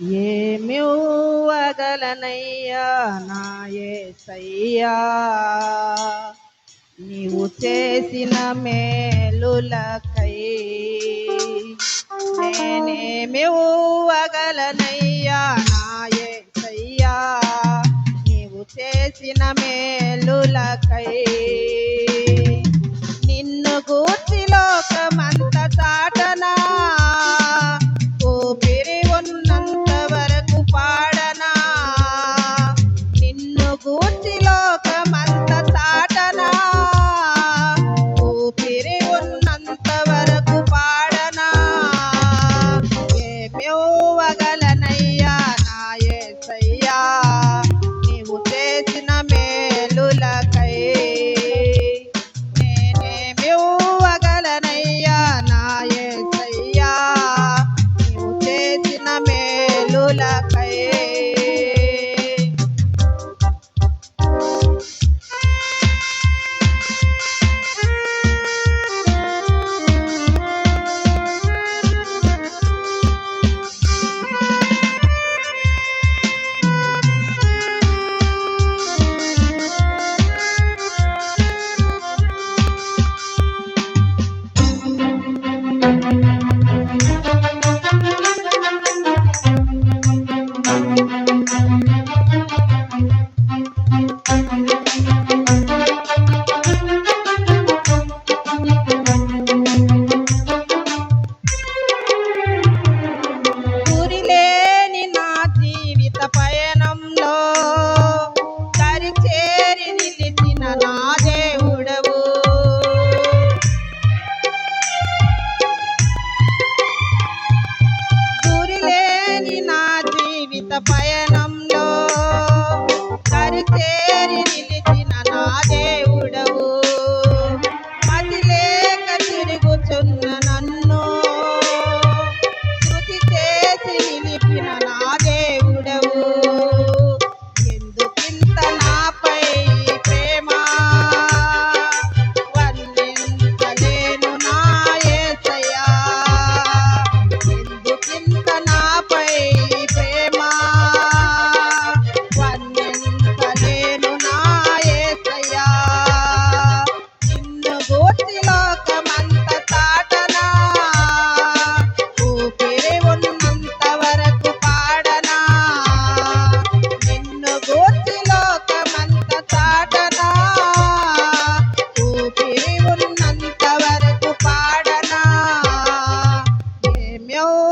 ఏమివ్వగలనయ్యా నాయసయ్యా నీవు చేసిన మేలులకై నేనేమివ్వగలనయ్యా నాయసయ్యా నీవు చేసిన మేలులకై பயன் Pero